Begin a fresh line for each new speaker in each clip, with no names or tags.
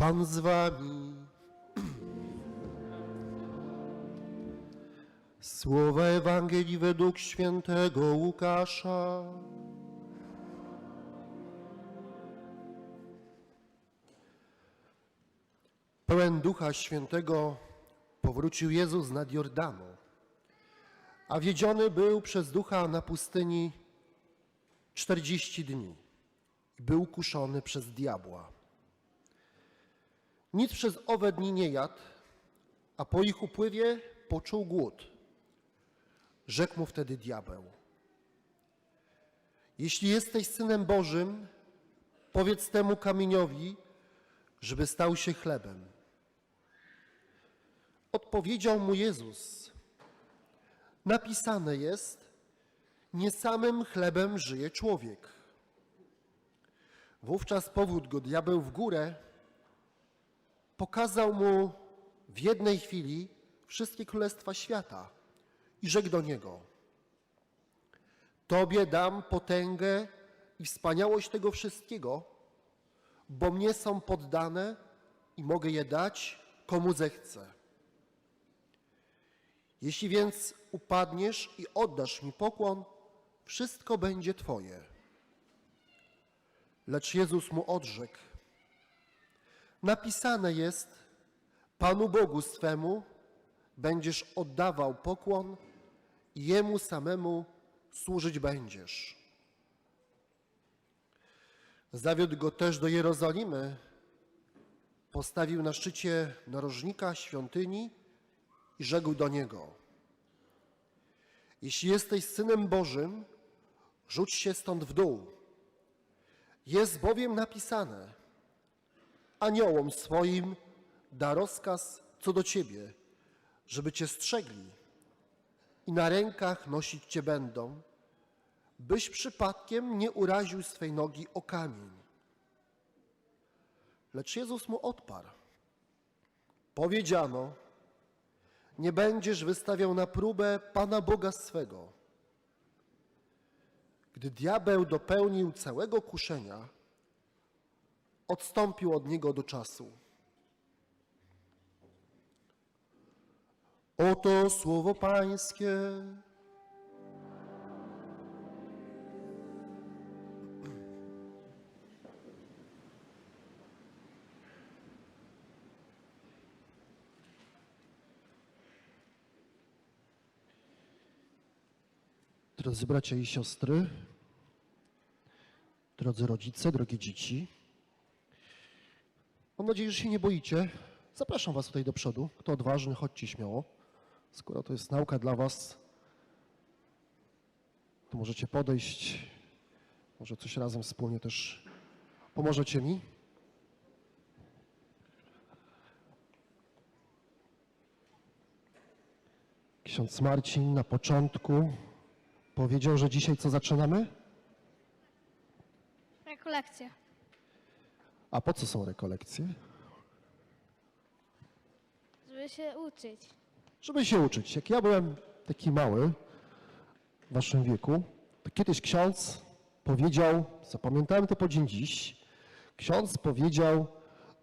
Pan z wami. Słowa Ewangelii według świętego Łukasza. Pełen Ducha Świętego powrócił Jezus nad Jordanu, a wiedziony był przez Ducha na pustyni czterdzieści dni i był kuszony przez diabła. Nic przez owe dni nie jadł, a po ich upływie poczuł głód. Rzekł mu wtedy diabeł: Jeśli jesteś synem Bożym, powiedz temu kamieniowi, żeby stał się chlebem. Odpowiedział mu Jezus: Napisane jest: Nie samym chlebem żyje człowiek. Wówczas powód go diabeł w górę, pokazał mu w jednej chwili wszystkie królestwa świata i rzekł do niego: Tobie dam potęgę i wspaniałość tego wszystkiego, bo mnie są poddane i mogę je dać komu zechcę. Jeśli więc upadniesz i oddasz mi pokłon, wszystko będzie Twoje. Lecz Jezus mu odrzekł: Napisane jest: Panu Bogu swemu będziesz oddawał pokłon i Jemu samemu służyć będziesz. Zawiódł go też do Jerozolimy, postawił na szczycie narożnika świątyni i rzekł do niego: Jeśli jesteś synem Bożym, rzuć się stąd w dół. Jest bowiem napisane: Aniołom swoim da rozkaz co do ciebie, żeby cię strzegli i na rękach nosić cię będą, byś przypadkiem nie uraził swej nogi o kamień. Lecz Jezus mu odparł. Powiedziano, nie będziesz wystawiał na próbę Pana Boga swego. Gdy diabeł dopełnił całego kuszenia, odstąpił od niego do czasu. Oto słowo Pańskie. Drodzy bracia i siostry, drodzy rodzice, drogie dzieci, mam nadzieję, że się nie boicie. Zapraszam Was tutaj do przodu. Kto odważny, chodźcie śmiało. Skoro to jest nauka dla Was, to możecie podejść. Może coś razem wspólnie też pomożecie mi. Ksiądz Marcin na początku powiedział, że dzisiaj co zaczynamy?
Rekolekcja.
A po co są rekolekcje?
Żeby się uczyć.
Żeby się uczyć. Jak ja byłem taki mały, w waszym wieku, to kiedyś ksiądz powiedział, zapamiętałem to po dzień dziś, ksiądz powiedział,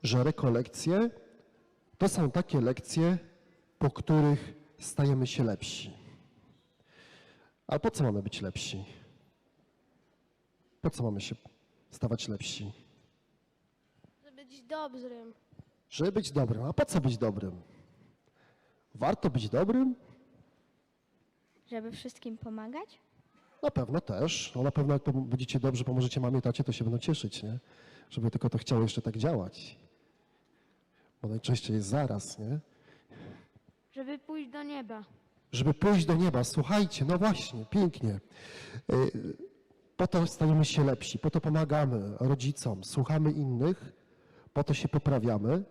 że rekolekcje to są takie lekcje, po których stajemy się lepsi. A po co mamy być lepsi? Po co mamy się stawać lepsi?
Żeby być dobrym.
Żeby być dobrym. A po co być dobrym? Warto być dobrym?
Żeby wszystkim pomagać?
Na pewno też. No na pewno jak będziecie dobrze, pomożecie mamie, tacie, to się będą cieszyć, nie? Żeby tylko to chciało jeszcze tak działać. Bo najczęściej jest zaraz, nie?
Żeby pójść do nieba.
Żeby pójść do nieba. Słuchajcie, no właśnie, pięknie. Y, Po to stajemy się lepsi, po to pomagamy rodzicom, słuchamy innych, po to się poprawiamy.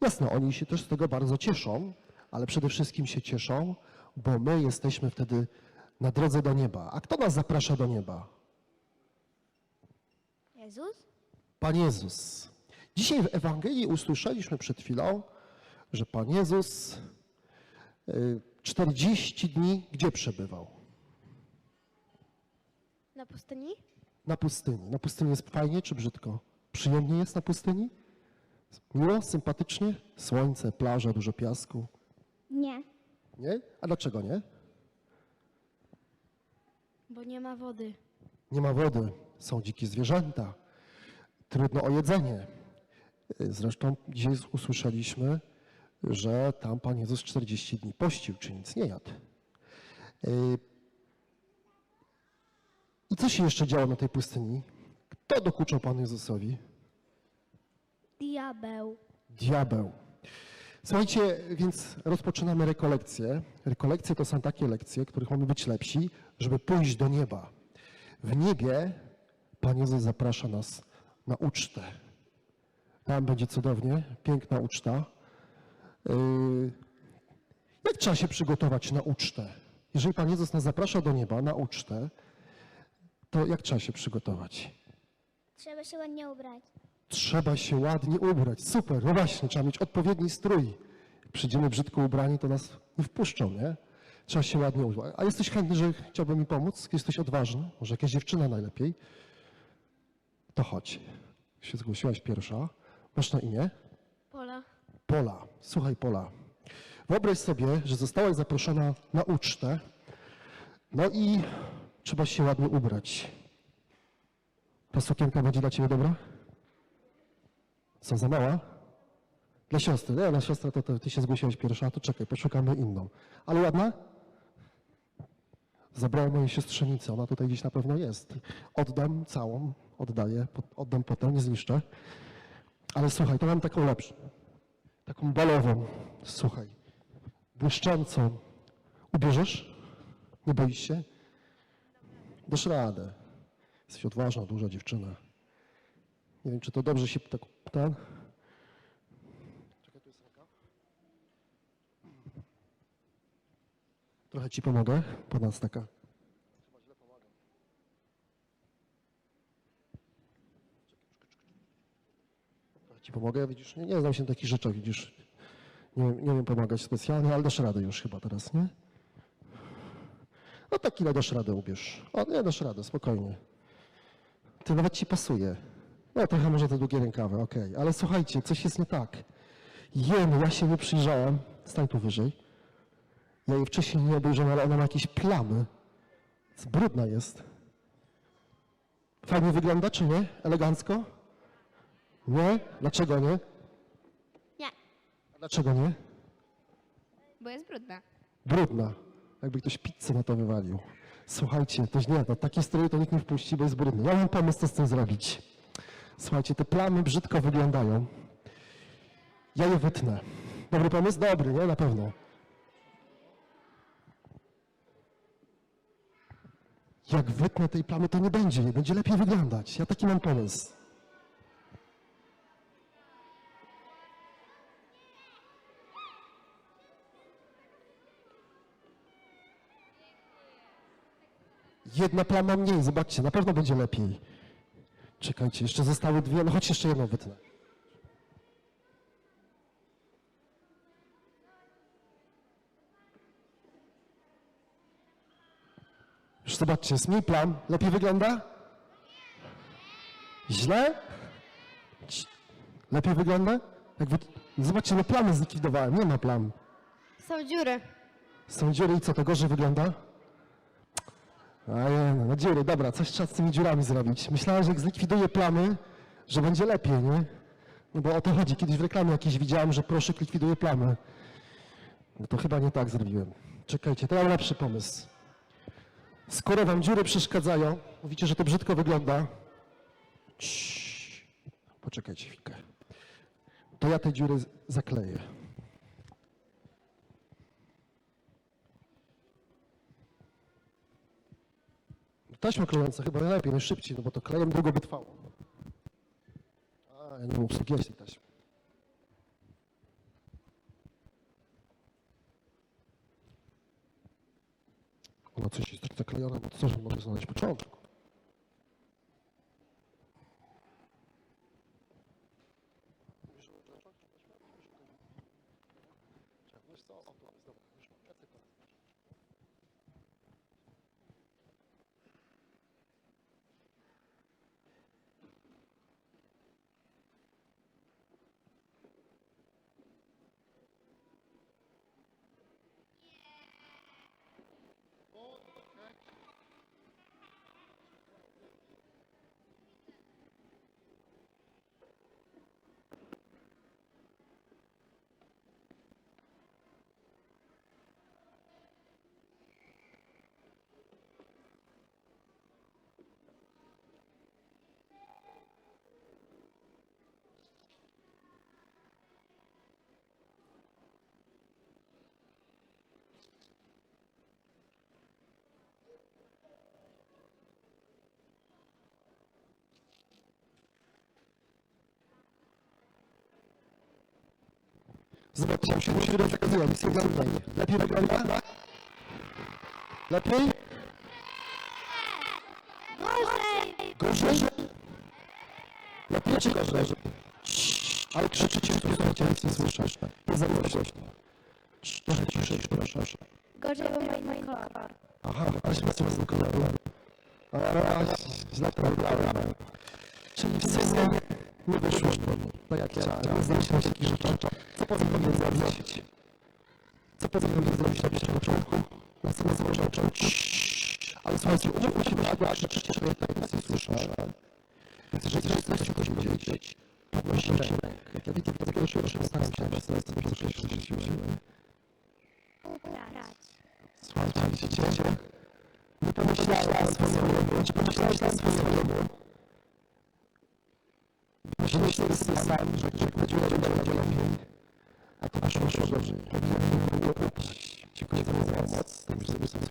Jasno, oni się też z tego bardzo cieszą, ale przede wszystkim się cieszą, bo my jesteśmy wtedy na drodze do nieba. A kto nas zaprasza do nieba?
Jezus?
Pan Jezus. Dzisiaj w Ewangelii usłyszeliśmy przed chwilą, że Pan Jezus y, 40 dni gdzie przebywał?
Na pustyni?
Na pustyni. Na pustyni jest fajnie czy brzydko? Przyjemnie jest na pustyni? Miło, sympatycznie? Słońce, plaża, dużo piasku.
Nie.
Nie? A dlaczego nie?
Bo nie ma wody.
Nie ma wody, są dzikie zwierzęta, trudno o jedzenie. Zresztą dzisiaj usłyszeliśmy, że tam Pan Jezus 40 dni pościł, czy nic nie jadł. I co się jeszcze działo na tej pustyni? Kto dokuczał Panu Jezusowi?
Diabeł.
Diabeł. Słuchajcie, więc rozpoczynamy rekolekcje. Rekolekcje to są takie lekcje, których mamy być lepsi, żeby pójść do nieba. W niebie Pan Jezus zaprasza nas na ucztę. Tam będzie cudownie, piękna uczta. Yy, Jak trzeba się przygotować na ucztę? Jeżeli Pan Jezus nas zaprasza do nieba na ucztę, to jak trzeba się przygotować?
Trzeba się ładnie ubrać.
Trzeba się ładnie ubrać. Super, no właśnie, trzeba mieć odpowiedni strój. Jak przyjdziemy brzydko ubrani, to nas nie wpuszczą, nie? Trzeba się ładnie ubrać. A jesteś chętny, że chciałbym mi pomóc? Jesteś odważny? Może jakaś dziewczyna najlepiej? To chodź. Się zgłosiłaś pierwsza. Masz na imię?
Pola.
Pola. Słuchaj, Pola. Wyobraź sobie, że zostałaś zaproszona na ucztę, no i trzeba się ładnie ubrać. Ta sukienka będzie dla ciebie dobra? Co, za mała? Dla siostry. Nie, na siostrę to, to ty się zgłosiłaś pierwsza, to czekaj, poszukamy inną. Ale ładna? Zabrałem mojej siostrzenicę, ona tutaj gdzieś na pewno jest. Oddam całą, oddaję, oddam potem, nie zniszczę. Ale słuchaj, to mam taką lepszą. Taką balową. Słuchaj. Błyszczącą. Ubierzesz? Nie boisz się? Dasz radę. Jesteś odważna, duża dziewczyna. Nie wiem, czy to dobrze się tak ten. Czekaj, tu jest ręka. Trochę ci pomogę. Ponad taka. Trochę ci pomogę, widzisz? Nie, nie znam się na takich rzeczach, widzisz? Nie, nie wiem pomagać specjalnie, ale dasz radę już chyba teraz, nie? No tak ile dasz radę ubierz. O, nie, dasz radę, spokojnie. Ty nawet ci pasuje. No trochę może te długie rękawy, okej. Ale słuchajcie, coś jest nie tak. Jen, ja się nie przyjrzałem. Stań tu wyżej. Ja jej wcześniej nie obejrzałem, ale ona ma jakieś plamy. Brudna jest. Fajnie wygląda, czy nie? Elegancko? Nie? Dlaczego nie?
Nie.
Dlaczego nie?
Bo jest brudna.
Brudna. Jakby ktoś pizzę na to wywalił. Słuchajcie, to nie, no takie stroje to nikt nie wpuści, bo jest brudny. Ja mam pomysł, co z tym zrobić. Słuchajcie, te plamy brzydko wyglądają. Ja je wytnę. Dobry pomysł? Dobry, nie? Na pewno. Jak wytnę tej plamy, to nie będzie, nie będzie lepiej wyglądać. Ja taki mam pomysł. Jedna plama mniej, zobaczcie, na pewno będzie lepiej. Czekajcie, jeszcze zostały dwie, no chodź jeszcze jedną wytnę. Już zobaczcie, jest mniej plam, lepiej wygląda? Źle? Lepiej wygląda? Zobaczcie, no plamy zlikwidowałem, nie ma plam.
Są dziury.
Są dziury i co, to gorzej wygląda? A nie, no, no dziury, dobra, coś trzeba z tymi dziurami zrobić. Myślałem, że jak zlikwiduję plamy, że będzie lepiej, nie? No bo o to chodzi. Kiedyś w reklamie jakiejś widziałem, że proszek likwiduje plamy. No to chyba nie tak zrobiłem. Czekajcie, to ja mam lepszy pomysł. Skoro wam dziury przeszkadzają, mówicie, że to brzydko wygląda. Ciii. Poczekajcie chwilkę. To ja te dziury zakleję. Taśma klejąca chyba najlepiej, najszybciej, no bo to klejem długo by trwało. A, ja nie mógł obsługiwać tej taśmy. Ona coś jest tak zaklejona, bo co, mogę znaleźć początku. Wiesz co, o, to jest dobre. Jak się musi rozkazują. Jest jak tutaj. Lepiej wygląda? Lepiej?
Gorzej!
Gorzej? Lepiej czy gorzej? Ale krzyczycie, słuchajcie, nic nie słyszę. Nie za głośno. Cii, Trochę ciszej, proszę.
Gorzej, bo ma inny kolor.
Aha, ale się nie koloru. A, źle to wybrałem. Czyli w sumie nie wyszło mi. Tak jak chciałem. Nie na takich rzeczach. Co powinienem zrobić? Co powinienem zrobić na początku? Na samym początku. Ale słuchajcie, umówmy się, że akurat że ja tak nic nie słyszę. Więc jeżeli coś chcecie coś powiedzieć, podnoście rękę. Ja widzę takiego się proszę, staram się, coś siłę. Słuchajcie, widzicie? Nie pomyślałem swojemu, nie pomyślałeś swojemu. Myślałeś sobie sam, że że chodziło będzie lepiej. A to wyszło dobrze. Powinienem było kupić. Dziękuję za pomoc. To już sobie.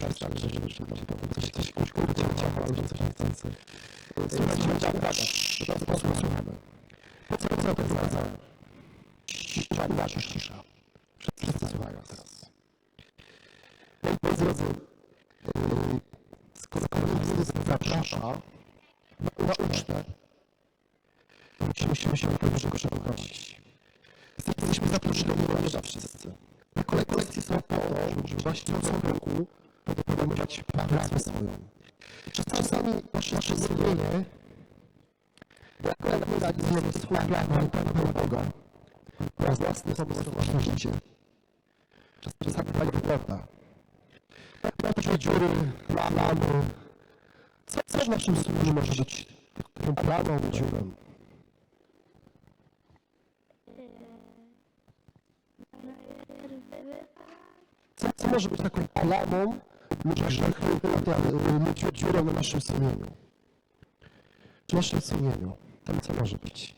Że już tak, że że że może potem coś coś chciałem, ale że coś nie chcący. Słuchajcie, uwaga. To bardzo posłuchamy. Po co co to zgadzałem? Cisza, cisza, cisza. Wszyscy słuchają teraz. Moi drodzy, skoro komunizm zaprasza na, na ucztę, to musimy, się do tego przygotować. Jesteśmy zaproszeni do wszyscy. Te kole- kolekcje są po to, żeby właśnie co roku podejmować pracę swoją. Czas- Czasami nasze, nasze zrobienie, jak swój plan, plan Pana Boga, oraz własne na życie. Czasami tak wygląda. Takie dziury, plamy. Co, co w naszym sumieniu może być taką plamą, dziurą? Co, co może być taką plamą lub grzechem, lub dziurą na naszym sumieniu? W naszym sumieniu. Tam co może być?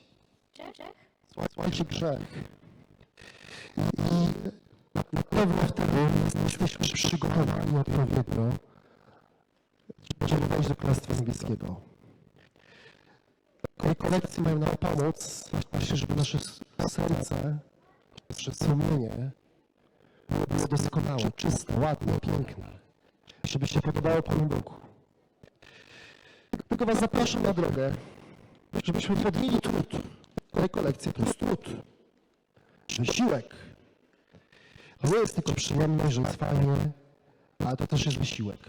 Słuchajcie, grzech. I, i na, pewno wtedy jesteśmy przygotowani odpowiednio, będziemy wejść do Królestwa Niebieskiego. Kolej kolekcje mają nam pomóc właśnie, żeby nasze serce, nasze sumienie było doskonałe, czyste, ładne, piękne. Żeby się podobało Panu Bogu. Tylko Was zapraszam na drogę, żebyśmy podjęli trud. Kolej kolekcje to jest trud. Wysiłek. To nie jest tylko przyjemność, że jest fajnie, ale to też jest wysiłek.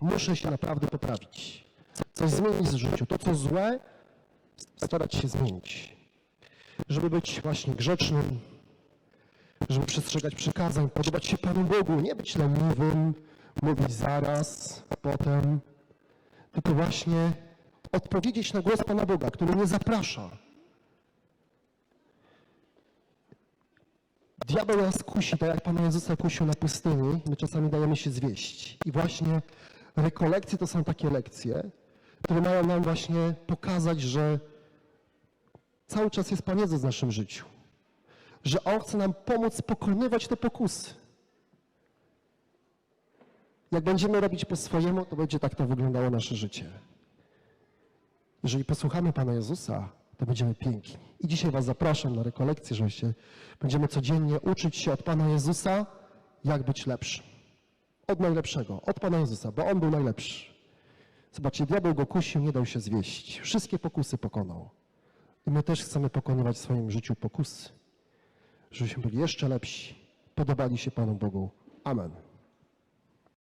Muszę się naprawdę poprawić. Coś zmienić w życiu. To, co złe, starać się zmienić. Żeby być właśnie grzecznym, żeby przestrzegać przykazań, podobać się Panu Bogu, nie być leniwym, mówić zaraz, potem, tylko właśnie odpowiedzieć na głos Pana Boga, który nie zaprasza. Diabeł nas kusi, tak jak Pana Jezusa kusił na pustyni, my czasami dajemy się zwieść. I właśnie rekolekcje to są takie lekcje, które mają nam właśnie pokazać, że cały czas jest Pan Jezus w naszym życiu. Że On chce nam pomóc pokonywać te pokusy. Jak będziemy robić po swojemu, to będzie tak to wyglądało nasze życie. Jeżeli posłuchamy Pana Jezusa, to będziemy piękni. I dzisiaj Was zapraszam na rekolekcję, żebyście będziemy codziennie uczyć się od Pana Jezusa, jak być lepszym. Od najlepszego, od Pana Jezusa, bo On był najlepszy. Zobaczcie, diabeł go kusił, nie dał się zwieść. Wszystkie pokusy pokonał. I my też chcemy pokonywać w swoim życiu pokusy, żebyśmy byli jeszcze lepsi, podobali się Panu Bogu. Amen.